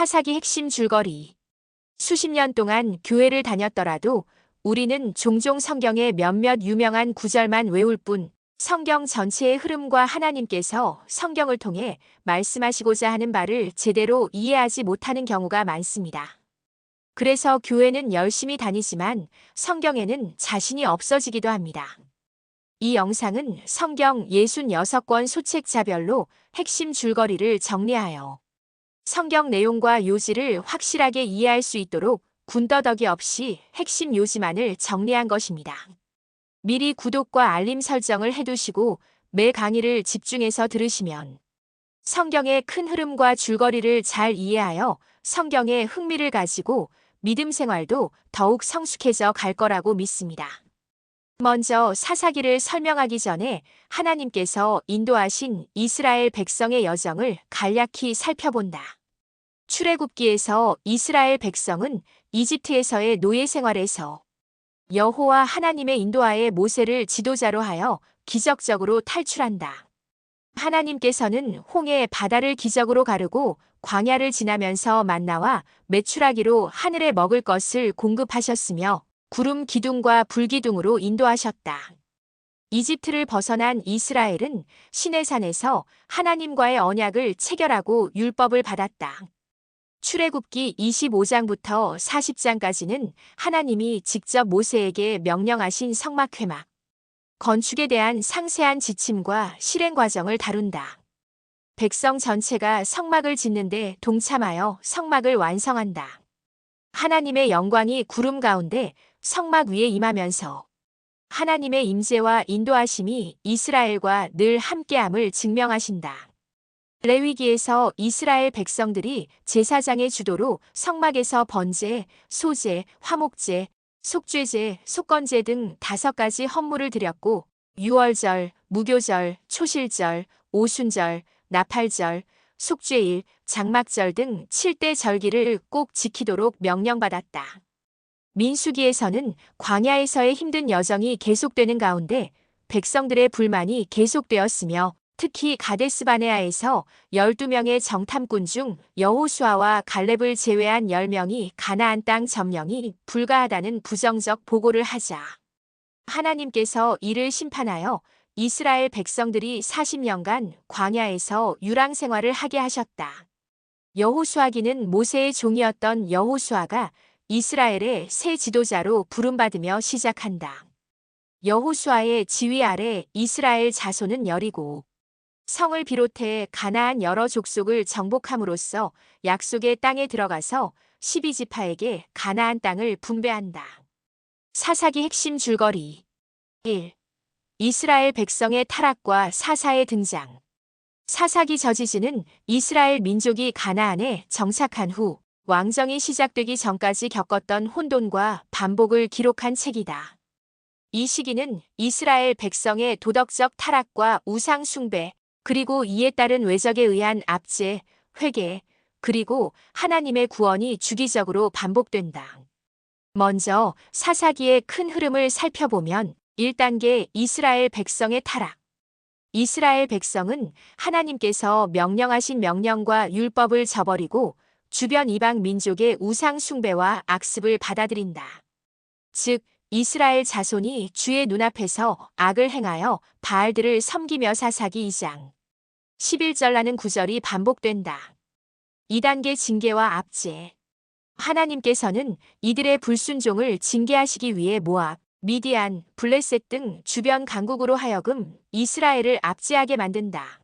사사기 핵심 줄거리. 수십 년 동안 교회를 다녔더라도 우리는 종종 성경의 몇몇 유명한 구절만 외울 뿐 성경 전체의 흐름과 하나님께서 성경을 통해 말씀하시고자 하는 바를 제대로 이해하지 못하는 경우가 많습니다. 그래서 교회는 열심히 다니지만 성경에는 자신이 없어지기도 합니다. 이 영상은 성경 66권 소책자별로 핵심 줄거리를 정리하여 성경 내용과 요지를 확실하게 이해할 수 있도록 군더더기 없이 핵심 요지만을 정리한 것입니다. 미리 구독과 알림 설정을 해두시고 매 강의를 집중해서 들으시면 성경의 큰 흐름과 줄거리를 잘 이해하여 성경에 흥미를 가지고 믿음 생활도 더욱 성숙해져 갈 거라고 믿습니다. 먼저 사사기를 설명하기 전에 하나님께서 인도하신 이스라엘 백성의 여정을 간략히 살펴본다. 출애굽기에서 이스라엘 백성은 이집트에서의 노예 생활에서 여호와 하나님의 인도하에 모세를 지도자로 하여 기적적으로 탈출한다. 하나님께서는 홍해 바다를 기적으로 가르고 광야를 지나면서 만나와 메추라기로 하늘에 먹을 것을 공급하셨으며 구름 기둥과 불기둥으로 인도하셨다. 이집트를 벗어난 이스라엘은 시내산에서 하나님과의 언약을 체결하고 율법을 받았다. 출애굽기 25장부터 40장까지는 하나님이 직접 모세에게 명령하신 성막 회막, 건축에 대한 상세한 지침과 실행 과정을 다룬다. 백성 전체가 성막을 짓는데 동참하여 성막을 완성한다. 하나님의 영광이 구름 가운데 성막 위에 임하면서 하나님의 임재와 인도하심이 이스라엘과 늘 함께함을 증명하신다. 레위기에서 이스라엘 백성들이 제사장의 주도로 성막에서 번제, 소제, 화목제, 속죄제, 속건제 등 다섯 가지 헌물을 드렸고 유월절, 무교절, 초실절, 오순절, 나팔절, 속죄일, 장막절 등 7대 절기를 꼭 지키도록 명령받았다. 민수기에서는 광야에서의 힘든 여정이 계속되는 가운데 백성들의 불만이 계속되었으며 특히 가데스 바네아에서 12명의 정탐꾼 중 여호수아와 갈렙을 제외한 10명이 가나안 땅 점령이 불가하다는 부정적 보고를 하자 하나님께서 이를 심판하여 이스라엘 백성들이 40년간 광야에서 유랑 생활을 하게 하셨다. 여호수아기는 모세의 종이었던 여호수아가 이스라엘의 새 지도자로 부름받으며 시작한다. 여호수아의 지휘 아래 이스라엘 자손은 열이고 성을 비롯해 가나안 여러 족속을 정복함으로써 약속의 땅에 들어가서 12지파에게 가나안 땅을 분배한다. 사사기 핵심 줄거리 1. 이스라엘 백성의 타락과 사사의 등장 사사기 저지지는 이스라엘 민족이 가나안에 정착한 후 왕정이 시작되기 전까지 겪었던 혼돈과 반복을 기록한 책이다. 이 시기는 이스라엘 백성의 도덕적 타락과 우상 숭배, 그리고 이에 따른 외적에 의한 압제, 회개, 그리고 하나님의 구원이 주기적으로 반복된다. 먼저 사사기의 큰 흐름을 살펴보면 1단계 이스라엘 백성의 타락. 이스라엘 백성은 하나님께서 명령하신 명령과 율법을 저버리고 주변 이방 민족의 우상 숭배와 악습을 받아들인다. 즉, 이스라엘 자손이 주의 눈앞에서 악을 행하여 바알들을 섬기며 사사기 2장 11절라는 구절이 반복된다. 2단계 징계와 압제 하나님께서는 이들의 불순종을 징계하시기 위해 모압, 미디안, 블레셋 등 주변 강국으로 하여금 이스라엘을 압제하게 만든다.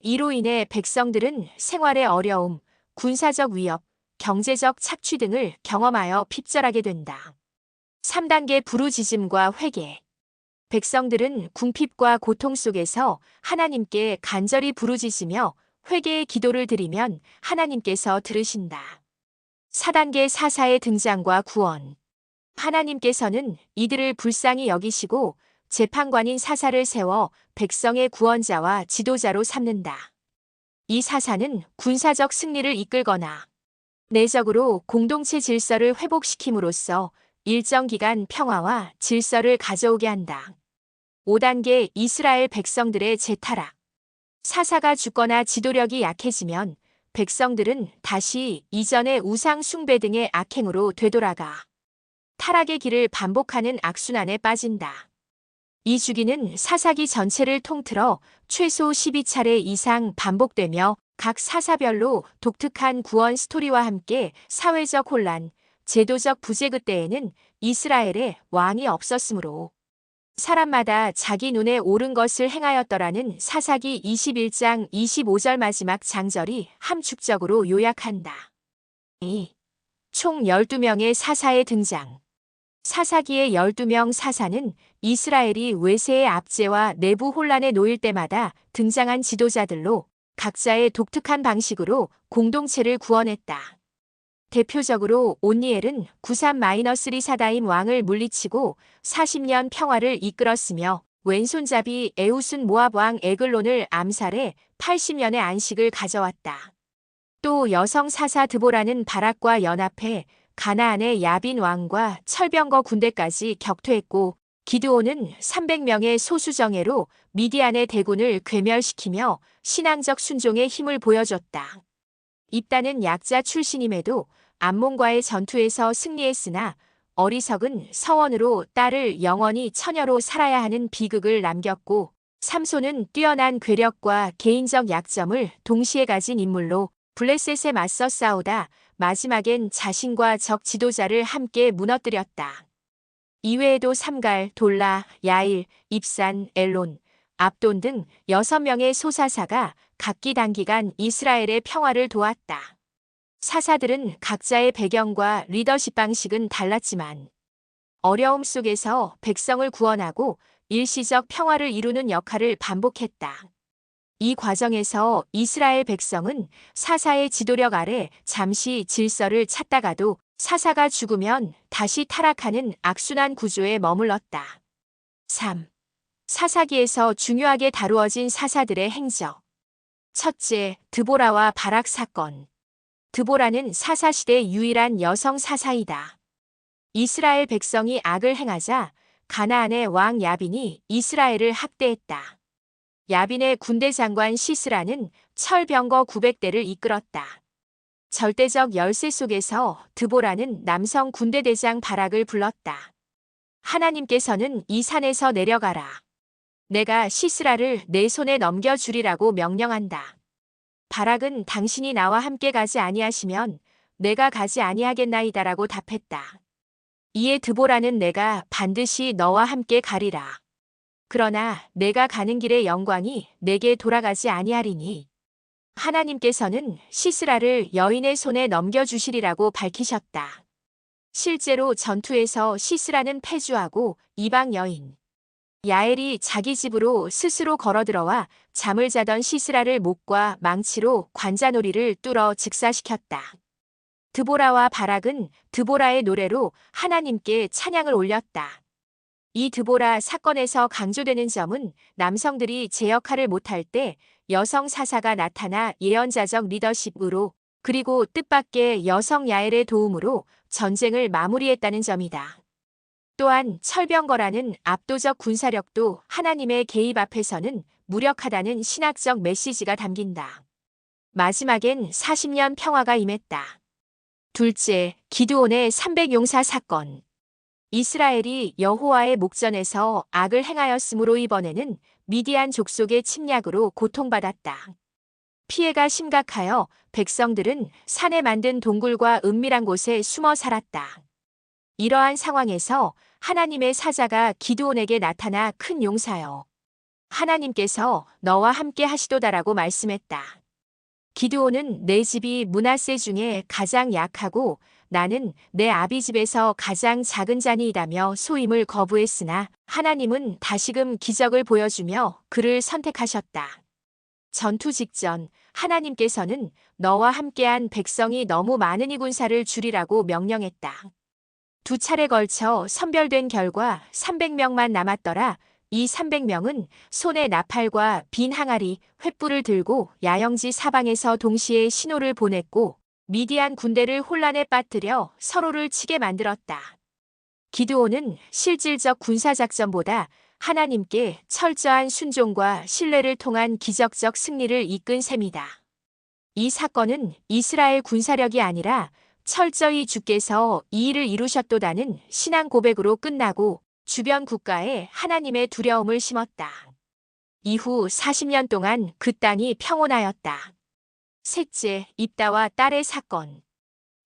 이로 인해 백성들은 생활의 어려움, 군사적 위협, 경제적 착취 등을 경험하여 핍절하게 된다. 3단계 부르짖음과 회개. 백성들은 궁핍과 고통 속에서 하나님께 간절히 부르짖으며 회개의 기도를 드리면 하나님께서 들으신다. 4단계 사사의 등장과 구원. 하나님께서는 이들을 불쌍히 여기시고 재판관인 사사를 세워 백성의 구원자와 지도자로 삼는다. 이 사사는 군사적 승리를 이끌거나 내적으로 공동체 질서를 회복시킴으로써 일정 기간 평화와 질서를 가져오게 한다. 5단계 이스라엘 백성들의 재타락. 사사가 죽거나 지도력이 약해지면 백성들은 다시 이전의 우상 숭배 등의 악행으로 되돌아가 타락의 길을 반복하는 악순환에 빠진다. 이 주기는 사사기 전체를 통틀어 최소 12차례 이상 반복되며 각 사사별로 독특한 구원 스토리와 함께 사회적 혼란, 제도적 부재 그때에는 이스라엘에 왕이 없었으므로 사람마다 자기 눈에 옳은 것을 행하였더라는 사사기 21장 25절 마지막 장절이 함축적으로 요약한다. 2. 총 12명의 사사의 등장. 사사기의 12명 사사는 이스라엘이 외세의 압제와 내부 혼란에 놓일 때마다 등장한 지도자들로 각자의 독특한 방식으로 공동체를 구원했다. 대표적으로 온니엘은 93-3 사다임 왕을 물리치고 40년 평화를 이끌었으며 왼손잡이 에우순 모압 왕 에글론을 암살해 80년의 안식을 가져왔다. 또 여성 사사 드보라는 바락과 연합해 가나안의 야빈 왕과 철병거 군대까지 격퇴했고 기드온은 300명의 소수정예로 미디안의 대군을 괴멸시키며 신앙적 순종의 힘을 보여줬다. 입다는 약자 출신임에도 암몬과의 전투에서 승리했으나 어리석은 서원으로 딸을 영원히 처녀로 살아야 하는 비극을 남겼고 삼손은 뛰어난 괴력과 개인적 약점을 동시에 가진 인물로 블레셋에 맞서 싸우다 마지막엔 자신과 적 지도자를 함께 무너뜨렸다. 이외에도 삼갈, 돌라, 야일, 입산, 엘론, 압돈 등 6명의 소사사가 각기 단기간 이스라엘의 평화를 도왔다. 사사들은 각자의 배경과 리더십 방식은 달랐지만 어려움 속에서 백성을 구원하고 일시적 평화를 이루는 역할을 반복했다. 이 과정에서 이스라엘 백성은 사사의 지도력 아래 잠시 질서를 찾다가도 사사가 죽으면 다시 타락하는 악순환 구조에 머물렀다. 3. 사사기에서 중요하게 다루어진 사사들의 행적. 첫째, 드보라와 바락 사건. 드보라는 사사시대 유일한 여성 사사이다. 이스라엘 백성이 악을 행하자 가나안의 왕 야빈이 이스라엘을 학대했다. 야빈의 군대 장관 시스라는 철병거 900대를 이끌었다. 절대적 열세 속에서 드보라는 남성 군대대장 바락을 불렀다. 하나님께서는 이 산에서 내려가라. 내가 시스라를 내 손에 넘겨주리라고 명령한다. 바락은 당신이 나와 함께 가지 아니하시면 내가 가지 아니하겠나이다라고 답했다. 이에 드보라는 내가 반드시 너와 함께 가리라. 그러나 내가 가는 길의 영광이 내게 돌아가지 아니하리니 하나님께서는 시스라를 여인의 손에 넘겨주시리라고 밝히셨다. 실제로 전투에서 시스라는 패주하고 이방 여인 야엘이 자기 집으로 스스로 걸어 들어와 잠을 자던 시스라를 목과 망치로 관자놀이를 뚫어 즉사시켰다. 드보라와 바락은 드보라의 노래로 하나님께 찬양을 올렸다. 이 드보라 사건에서 강조되는 점은 남성들이 제 역할을 못할 때 여성 사사가 나타나 예언자적 리더십으로 그리고 뜻밖의 여성 야엘의 도움으로 전쟁을 마무리했다는 점이다. 또한 철병거라는 압도적 군사력도 하나님의 개입 앞에서는 무력하다는 신학적 메시지가 담긴다. 마지막엔 40년 평화가 임했다. 둘째, 기드온의 300용사 사건. 이스라엘이 여호와의 목전에서 악을 행하였으므로 이번에는 미디안 족속의 침략으로 고통받았다. 피해가 심각하여 백성들은 산에 만든 동굴과 은밀한 곳에 숨어 살았다. 이러한 상황에서 하나님의 사자가 기드온에게 나타나 큰 용사여. 하나님께서 너와 함께 하시도다라고 말씀했다. 기드온은 내 집이 문하세 중에 가장 약하고 나는 내 아비 집에서 가장 작은 자니이다며 소임을 거부했으나 하나님은 다시금 기적을 보여주며 그를 선택하셨다. 전투 직전 하나님께서는 너와 함께한 백성이 너무 많으니 군사를 줄이라고 명령했다. 두 차례 걸쳐 선별된 결과 300명만 남았더라. 이 300명은 손에 나팔과 빈 항아리, 횃불을 들고 야영지 사방에서 동시에 신호를 보냈고 미디안 군대를 혼란에 빠뜨려 서로를 치게 만들었다. 기드온은 실질적 군사작전보다 하나님께 철저한 순종과 신뢰를 통한 기적적 승리를 이끈 셈이다. 이 사건은 이스라엘 군사력이 아니라 철저히 주께서 이 일을 이루셨도다는 신앙 고백으로 끝나고 주변 국가에 하나님의 두려움을 심었다. 이후 40년 동안 그 땅이 평온하였다. 셋째, 입다와 딸의 사건.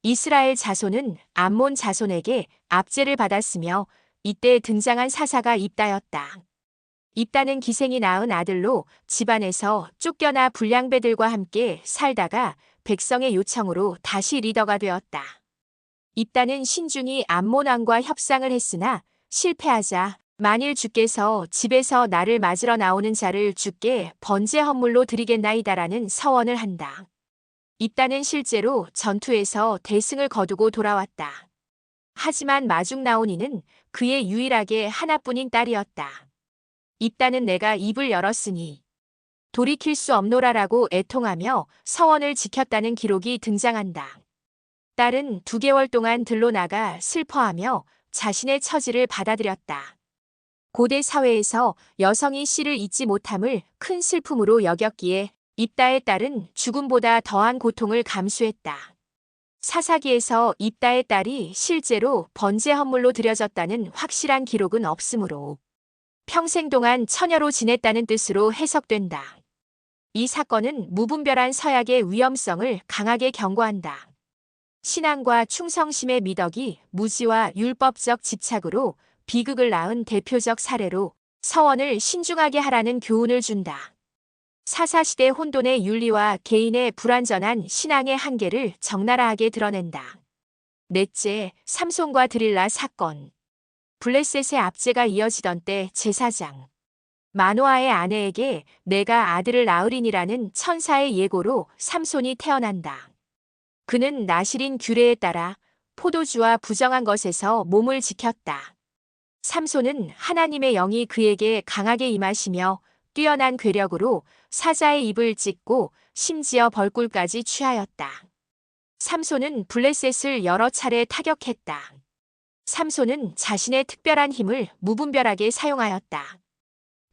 이스라엘 자손은 암몬 자손에게 압제를 받았으며 이때 등장한 사사가 입다였다. 입다는 기생이 낳은 아들로 집안에서 쫓겨나 불량배들과 함께 살다가 백성의 요청으로 다시 리더가 되었다. 입다는 신중히 암몬 왕과 협상을 했으나 실패하자 만일 주께서 집에서 나를 맞으러 나오는 자를 주께 번제 헌물로 드리겠나이다라는 서원을 한다. 입다는 실제로 전투에서 대승을 거두고 돌아왔다. 하지만 마중 나온 이는 그의 유일하게 하나뿐인 딸이었다. 입다는 내가 입을 열었으니 돌이킬 수 없노라라고 애통하며 서원을 지켰다는 기록이 등장한다. 딸은 두 개월 동안 들로 나가 슬퍼하며 자신의 처지를 받아들였다. 고대 사회에서 여성이 씨를 잊지 못함을 큰 슬픔으로 여겼기에 입다의 딸은 죽음보다 더한 고통을 감수했다. 사사기에서 입다의 딸이 실제로 번제 헌물로 드려졌다는 확실한 기록은 없으므로 평생 동안 처녀로 지냈다는 뜻으로 해석된다. 이 사건은 무분별한 서약의 위험성을 강하게 경고한다. 신앙과 충성심의 미덕이 무지와 율법적 집착으로 비극을 낳은 대표적 사례로 서원을 신중하게 하라는 교훈을 준다. 사사시대 혼돈의 윤리와 개인의 불완전한 신앙의 한계를 적나라하게 드러낸다. 넷째, 삼손과 드릴라 사건. 블레셋의 압제가 이어지던 때 제사장. 마노아의 아내에게 내가 아들을 낳으리니라는 천사의 예고로 삼손이 태어난다. 그는 나실인 규례에 따라 포도주와 부정한 것에서 몸을 지켰다. 삼손은 하나님의 영이 그에게 강하게 임하시며 뛰어난 괴력으로 사자의 입을 찢고 심지어 벌꿀까지 취하였다. 삼손은 블레셋을 여러 차례 타격했다. 삼손은 자신의 특별한 힘을 무분별하게 사용하였다.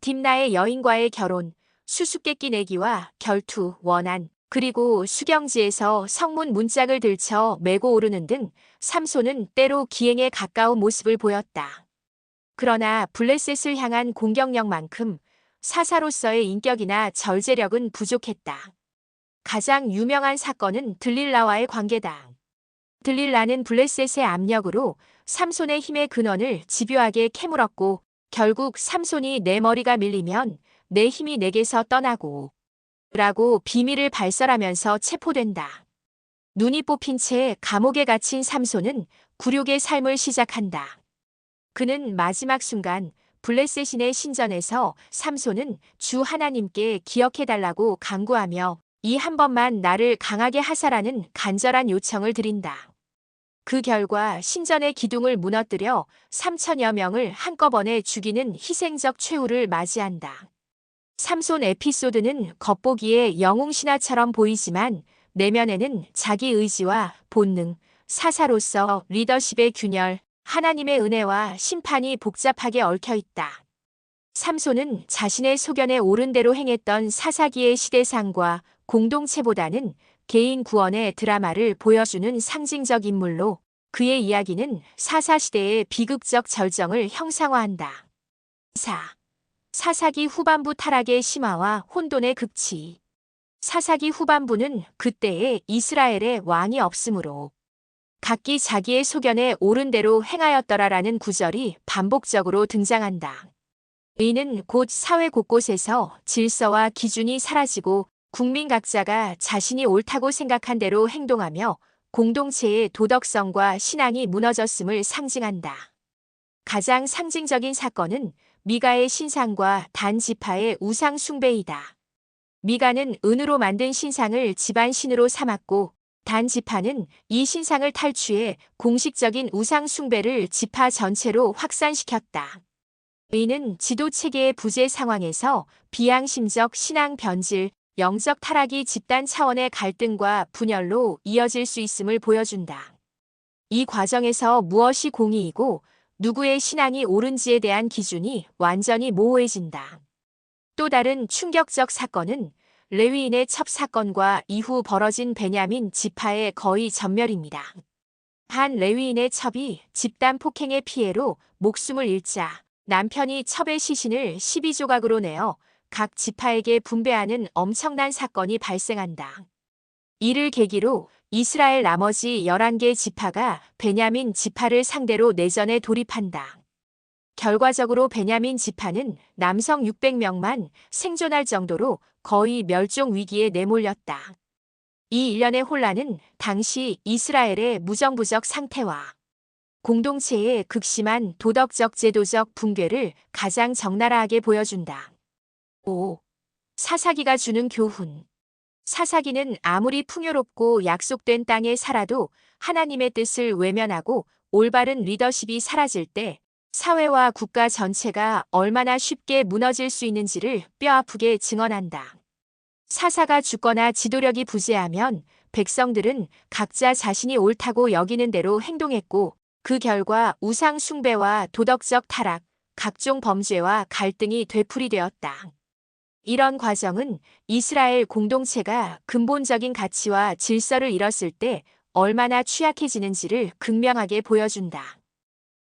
딥나의 여인과의 결혼, 수수께끼 내기와 결투, 원한, 그리고 수경지에서 성문 문짝을 들쳐 메고 오르는 등 삼손은 때로 기행에 가까운 모습을 보였다. 그러나 블레셋을 향한 공격력만큼 사사로서의 인격이나 절제력은 부족했다. 가장 유명한 사건은 들릴라와의 관계다. 들릴라는 블레셋의 압력으로 삼손의 힘의 근원을 집요하게 캐물었고 결국 삼손이 내 머리가 밀리면 내 힘이 내게서 떠나고 라고 비밀을 발설하면서 체포된다. 눈이 뽑힌 채 감옥에 갇힌 삼손은 굴욕의 삶을 시작한다. 그는 마지막 순간 블레셋인의 신전에서 삼손은 주 하나님께 기억해달라고 강구하며 이 한 번만 나를 강하게 하사라는 간절한 요청을 드린다. 그 결과 신전의 기둥을 무너뜨려 3천여 명을 한꺼번에 죽이는 희생적 최후를 맞이한다. 삼손 에피소드는 겉보기에 영웅 신화처럼 보이지만 내면에는 자기 의지와 본능, 사사로서 리더십의 균열, 하나님의 은혜와 심판이 복잡하게 얽혀 있다. 삼손은 자신의 소견에 옳은 대로 행했던 사사기의 시대상과 공동체보다는 개인 구원의 드라마를 보여주는 상징적 인물로 그의 이야기는 사사시대의 비극적 절정을 형상화한다. 4. 사사기 후반부 타락의 심화와 혼돈의 극치. 사사기 후반부는 그때의 이스라엘의 왕이 없으므로 각기 자기의 소견에 옳은 대로 행하였더라라는 구절이 반복적으로 등장한다. 이는 곧 사회 곳곳에서 질서와 기준이 사라지고 국민 각자가 자신이 옳다고 생각한 대로 행동하며 공동체의 도덕성과 신앙이 무너졌음을 상징한다. 가장 상징적인 사건은 미가의 신상과 단 지파의 우상 숭배이다. 미가는 은으로 만든 신상을 집안 신으로 삼았고 단 지파는 이 신상을 탈취해 공식적인 우상 숭배를 지파 전체로 확산시켰다. 이는 지도 체계의 부재 상황에서 비양심적 신앙 변질, 영적 타락이 집단 차원의 갈등과 분열로 이어질 수 있음을 보여준다. 이 과정에서 무엇이 공의이고 누구의 신앙이 옳은지에 대한 기준이 완전히 모호해진다. 또 다른 충격적 사건은 레위인의 첩 사건과 이후 벌어진 베냐민 지파의 거의 전멸입니다. 한 레위인의 첩이 집단 폭행의 피해로 목숨을 잃자 남편이 첩의 시신을 12조각으로 내어 각 지파에게 분배하는 엄청난 사건이 발생한다. 이를 계기로 이스라엘 나머지 11개 지파가 베냐민 지파를 상대로 내전에 돌입한다. 결과적으로 베냐민 지파는 남성 600명만 생존할 정도로 거의 멸종 위기에 내몰렸다. 이 일련의 혼란은 당시 이스라엘의 무정부적 상태와 공동체의 극심한 도덕적 제도적 붕괴를 가장 적나라하게 보여준다. 5. 사사기가 주는 교훈. 사사기는 아무리 풍요롭고 약속된 땅에 살아도 하나님의 뜻을 외면하고 올바른 리더십이 사라질 때 사회와 국가 전체가 얼마나 쉽게 무너질 수 있는지를 뼈아프게 증언한다. 사사가 죽거나 지도력이 부재하면 백성들은 각자 자신이 옳다고 여기는 대로 행동했고 그 결과 우상 숭배와 도덕적 타락, 각종 범죄와 갈등이 되풀이되었다. 이런 과정은 이스라엘 공동체가 근본적인 가치와 질서를 잃었을 때 얼마나 취약해지는지를 극명하게 보여준다.